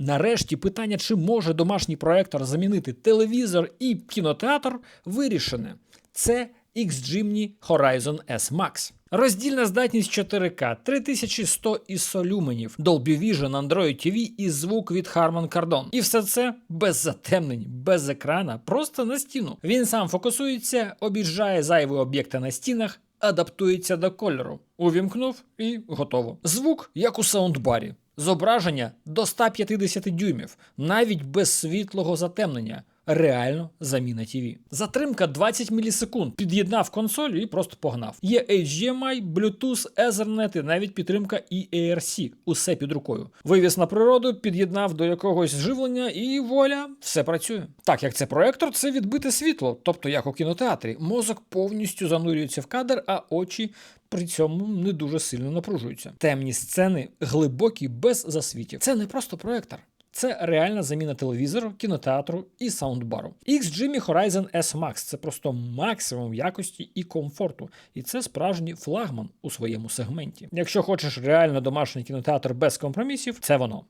Нарешті питання, чи може домашній проектор замінити телевізор і кінотеатр, вирішене. Це X-Jimny Horizon S Max. Роздільна здатність 4К, 3100 ISO люменів, Dolby Vision, Android TV і звук від Harman Kardon. І все це без затемнень, без екрана, просто на стіну. Він сам фокусується, обіжджає зайві об'єкти на стінах, адаптується до кольору. Увімкнув і готово. Звук, як у саундбарі. Зображення до 150 дюймів, навіть без світлого затемнення. Реально заміна TV. Затримка 20 мілісекунд. Під'єднав консоль і просто погнав. Є HDMI, Bluetooth, Ethernet і навіть підтримка EARC. Усе під рукою. Вивіз на природу, під'єднав до якогось живлення і вуаля, все працює. Так як це проектор, це відбите світло, тобто як у кінотеатрі. Мозок повністю занурюється в кадр, а очі при цьому не дуже сильно напружуються. Темні сцени глибокі без засвітів. Це не просто проектор. Це реальна заміна телевізору, кінотеатру і саундбару. X-Jimmy Horizon S Max це просто максимум якості і комфорту, і це справжній флагман у своєму сегменті. Якщо хочеш реально домашній кінотеатр без компромісів, це воно.